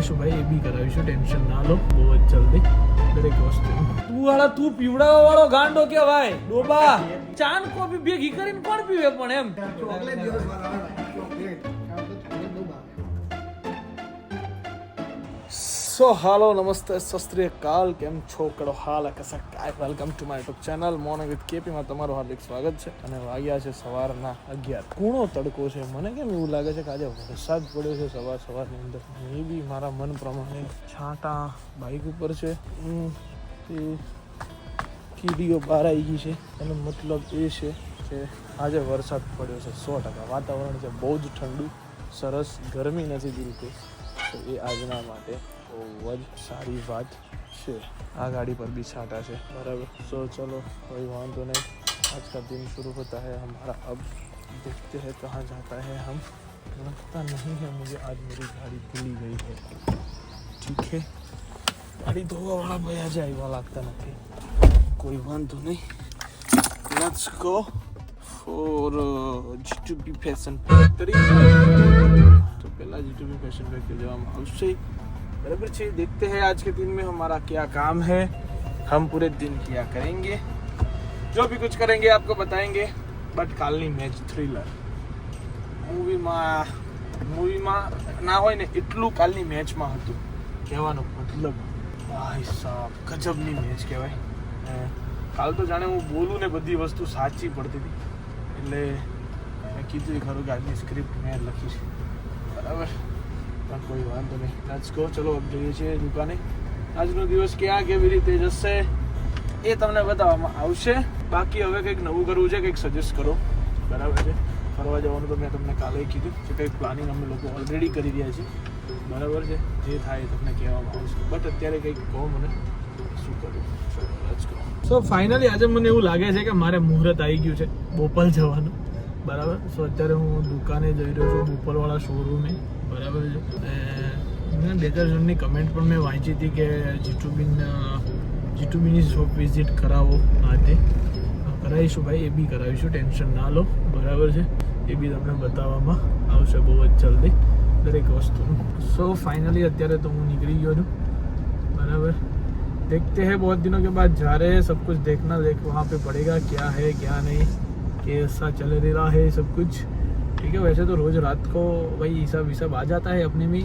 કરાવીશું ભાઈ, એ બી કરાવીશું, ટેન્શન ના લો. બહુ જ જલ્દી દરેક વસ્તુ. તું વાળા તું પીવડાવવા વાળો ગાંડો કે ભાઈ? ડોબા. ચાન કોફી ભેગી કરીને કોણ પીવે પણ એમ? ચોકલેટ દિવસ સો હાલો નમસ્તે શસ્ત્રીય કાલ કેમ છો કડો હાલ કસા કાય welcome to my YouTube channel morning with કેપીમાં તમારું હાર્દિક સ્વાગત છે અને વાગ્યા છે સવારના અગિયાર કૂણો તડકો છે મને કેમ એવું લાગે છે કે આજે વરસાદ પડ્યો છે સવાર સવારની અંદર મે બી મારા મન પ્રમાણે છાંટા બાઇક ઉપર છે કીડીઓ બહાર આવી ગઈ છે એનો મતલબ એ છે કે આજે વરસાદ પડ્યો છે સો ટકા વાતાવરણ છે બહુ જ ઠંડુ, સરસ ગરમી નથી બિલકુલ. તો એ આજના માટે ખૂબ જ સારી વાત છે આ ગાડી पर भी छाटा છે बराबर सो चलो कोई वांधो नहीं आज का दिन शुरू होता है हमारा अब देखते हैं कहाँ जाता है हम लगता नहीं है मुझे आज मेरी गाड़ी भूली गई है ठीक है ગાડી ધોવા વાળા ભયા જાય એવા લાગતા નથી કોઈ વાંધો નહીં let's go for G2B fashion factory તો પહેલાં જીટુબી ફેશન ફેક્ટરી જવામાં આવશે बराबर છે देखते हैं आज के दिन में हमारा क्या काम है हम पूरे दिन किया करेंगे जो भी कुछ करेंगे आपको बताएंगे બટ કાલની મેચ થ્રિલર મૂવીમાં મૂવીમાં ના હોય ને એટલું કાલની મેચમાં હતું કહેવાનો મતલબ ભાઈ સાહેબ ગજબની મેચ કહેવાય અ, કાલ તો જાણે હું બોલું ને બધી વસ્તુ સાચી પડતી હતી એટલે મેં કીધું ખરું કે આજની સ્ક્રિપ્ટ મેં લખી છે બરાબર પણ કોઈ વાંધો નહીં. લેટ્સ ગો ચલો જઈએ છીએ દુકાને. આજનો દિવસ ક્યાં કેવી રીતે જશે એ તમને બતાવવામાં આવશે. બાકી હવે કંઈક નવું કરવું છે, કંઈક સજેસ્ટ કરો. બરાબર છે? ફરવા જવાનું તો મેં તમને કાલે કીધું કે કંઈક પ્લાનિંગ અમે લોકો ઓલરેડી કરી રહ્યા છીએ. બરાબર છે? જે થાય તમને કહેવામાં આવશે. બટ અત્યારે કંઈક કહો મને. શું કરું સો ફાઇનલી આજે મને એવું લાગે છે કે મારે મુહૂર્ત આવી ગયું છે, બોપલ જવાનું. બરાબર સો અત્યારે હું દુકાને જઈ રહ્યો છું બોપલવાળા શોરૂમે બરાબર છે અને મેં બે ચાર જણની કમેન્ટ પણ મેં વાંચી હતી કે જીટુબીન જીટુબીની શોપ વિઝિટ કરાવો આ તે કરાવીશું ભાઈ એ બી કરાવીશું ટેન્શન ના લો બરાબર છે એ બી તમને બતાવવામાં આવશે બહુ જ જલ્દી દરેક વસ્તુનું સો ફાઇનલી અત્યારે તો હું નીકળી ગયો છું बराबर देखते हैं बहुत दिनों के बाद जा रहे हैं सब कुछ देखना देख वहाँ पे पड़ेगा क्या है क्या नहीं कैसा चल रहा है सब कुछ ठीक है वैसे तो रोज रात को भाई हिसाब हिसाब आ जाता है अपने में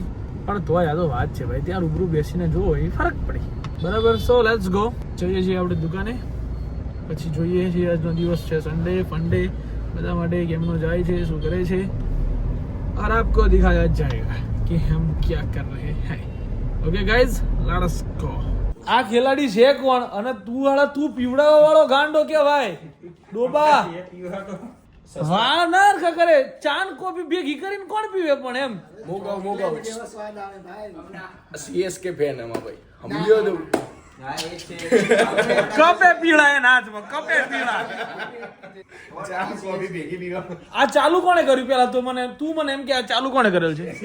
પણ તો આ તો વાત છે ભાઈ ત્યાં રૂબરૂ બેસીને જોવો એ ફરક પડે બરાબર સો લેટ્સ ગો જઈએ છીએ આપણે દુકાને પછી જોઈએ છીએ આજનો દિવસ છે સન્ડે ફંડે બધા માટે કેમનો જાય છે શું કરે છે और आपको दिखाया जाएगा कि हम क्या कर रहे हैं ઓકે ગાઈઝ લેટ્સ ગો આ ખેલાડી છે કોણ અને તું વાળા તું પીવડાવવા વાળો ગાંડો કે ભાઈ ડોબા. વાનર કરે. ચાન કોફી ભેગી કરીને કોણ પીવે પણ એમ? મોગાવ મોગાવ. કેવો સ્વાદ આવે ભાઈ. સીએસકે ફેન એમાં ભાઈ. સમજ્યો દઉં કપે પીળા એના હાથમાં કપે પીળા. ચા કોફી ભેગી પીવા. આ ચાલુ કોણે કર્યું પેલા? તો મને તું મને એમ કે આ ચાલુ કોણે કરેલ છે?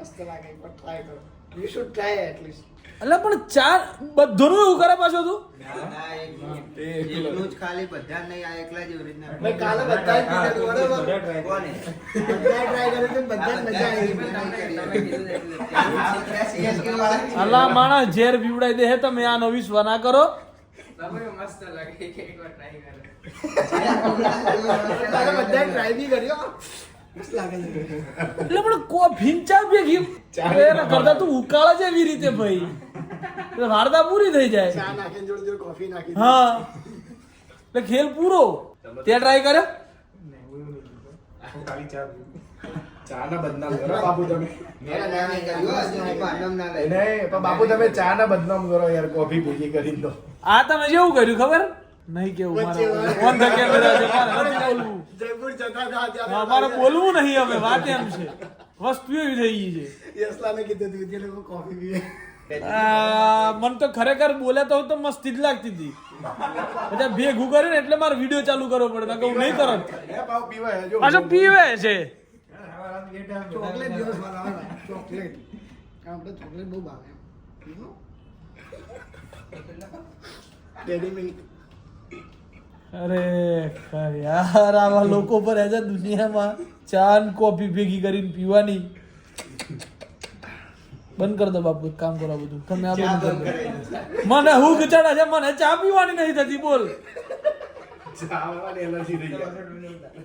મસ્ત લાગે ટ્રાય કરો યુ શુડ ટ્રાય એટલીસ્ટ એટલે પણ ચાર બધું એવું કરે પાછો તું? એકલું જ ખાલી બધા નહીં આ એકલા જ original. ભાઈ કાલે બધા જ પીધેલું, બરોબર કોને? બધા ટ્રાય કર્યું તો બધા જ મજા આવી. ગઈ તમે કીધું એટલે. CSK વાળા. અલા માણસ ઝેર પીવડાઈ દે હે તમે આ નો વિશ્વાસ ના કરો. તારે બધા ટ્રાય બી કર્યો. મસ્ત લાગે છે. એટલે પણ કો ભીંચા ભેગી એના કરતા તું ઉકાળે જ એવી રીતે ભાઈ. એટલે વાર્તા પૂરી થઈ જાય. ચા નાખીને જોડે જોડે કોફી નાખી હા. એટલે ખેલ પૂરો. તે ટ્રાય કર્યો? ચા બદનામ કરો. બાપુ તમે ચા ના બદનામ કરો યાર કોફી ભેગી કરી દો. આ તમે જેવું કર્યું ખબર? નહીં કેવું વચ્ચે મારે વાળા. ઓન ધ કેમેરા છે બોલવું જયપુર જતા હતા ત્યારે બોલવું નહીં હવે વાત એમ છે. વસ્તુ એવી થઈ ગઈ છે. યશલાને કીધું હતું કે લોકો કોફી પીવે. આ, મને તો ખરેખર બોલે તો તો મસ્તી જ લાગતી હતી. બધા ભેગું કરે ને એટલે મારે વીડિયો ચાલુ કરવો પડે કે હું નહીં કરત. પાછો પીવે છે? અરે યાર આવા લોકો પર આજે દુનિયામાં ચા ને કોફી ભેગી કરીને પીવાની. બંધ કર દો બાપુ કામ કરો બધું. તમે આ બધું મને હું ગચાડા છે? મને ચા પીવાની નહીં થતી બોલ.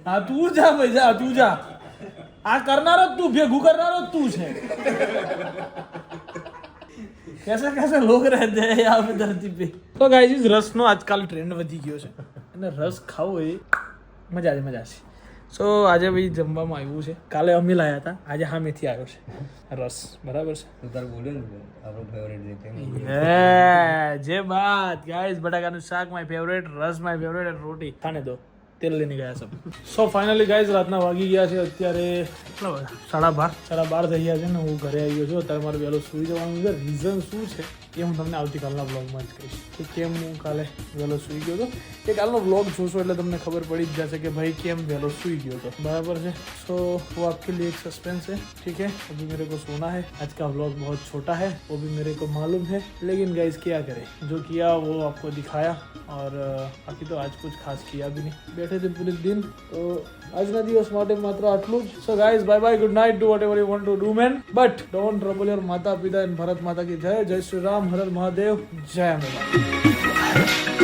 હા તું જા ભાઈ જા તું જા. આ કરનારો તું ભેગું કરનારો તું છે. કેસે કેસે લોક રહે હે આ ધરતી પે. તો ગાઈઝ રસનો આજકાલ ટ્રેન્ડ વધી ગયો છે. અને રસ ખાવો એ મજા છે મજા છે સો આજે ભાઈ જમવામાં આવ્યું છે. કાલે અમે લાયા હતા. આજે સામેથી આવ્યો છે. રસ. બરાબર છે? તાર બોલ્યો ને આપણો ફેવરેટ રીતે જે બાત ગાઈસ બટાકાનું શાક માય ફેવરેટ રસ માય ફેવરેટ રોટી. ખાને દો. તેલ લઈને ગયા સબ સો ફાઇનલી ગાઈસ રાતના વાગી ગયા છે. અત્યારે સાડા બાર. સાડા બાર થઈ ગયા છે ને હું ઘરે આવી ગયો છું. અત્યારે મારે વહેલો સૂઈ જવાનું છે. રીઝન શું છે? એ હું તમને આવતીકાલના બ્લોગમાં જ કહીશ કે કેમ હું કાલે વહેલો સૂઈ ગયો હતો એ કાલનો બ્લોગ જોશો એટલે તમને ખબર પડી જ જશે કે ભાઈ કેમ વહેલો સૂઈ ગયો હતો बराबर है सो वो आपके लिए एक सस्पेंस है ठीक है अभी मेरे को सोना है आज का व्लॉग बहुत छोटा है वो भी मेरे को मालूम है लेकिन गाइस क्या करें जो किया वो आपको दिखाया और अ, बाकी तो आज कुछ खास किया भी नहीं बैठे थे पूरे दिन तो આજના દિવસ માટે માત્ર આટલું જ so guys bye bye good night to whatever you want to do man but don't trouble your માતા પિતા એન્ડ ભારત માતા કી જય જય શ્રી રામ હર હર મહાદેવ જય અંબે